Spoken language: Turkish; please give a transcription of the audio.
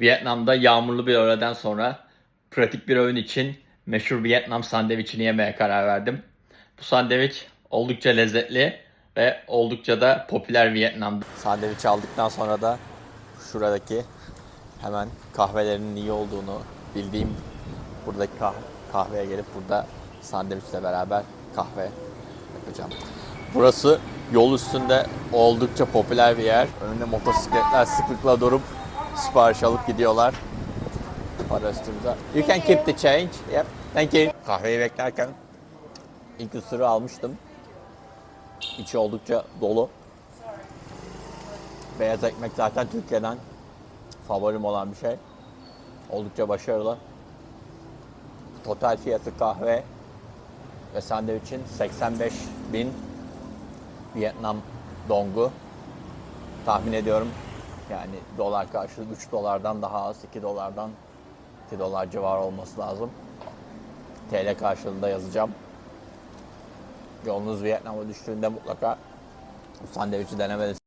Vietnam'da yağmurlu bir öğleden sonra pratik bir öğün için meşhur Vietnam sandviçini yemeye karar verdim. Bu sandviç oldukça lezzetli ve oldukça da popüler Vietnam'da. Sandviçi aldıktan sonra da şuradaki hemen kahvelerinin iyi olduğunu bildiğim buradaki kah- kahveye gelip burada sandviçle beraber kahve yapacağım. Burası yol üstünde oldukça popüler bir yer. Önünde motosikletler sıklıkla durup sipariş alıp gidiyorlar. Para üstümüze. You can keep the change. Yep. Thank you. Kahveyi beklerken ilk ısırığı almıştım. İçi oldukça dolu. Beyaz ekmek zaten Türkiye'den favorim olan bir şey. Oldukça başarılı. Total fiyatı kahve ve sandviçin 85 bin Vietnam dongu. Tahmin ediyorum yani dolar karşılığı 3 dolardan daha az 2 dolardan 2 dolar civarı olması lazım. TL karşılığında yazacağım. Yolunuz Vietnam'a düştüğünde mutlaka sandviçi denemelisiniz.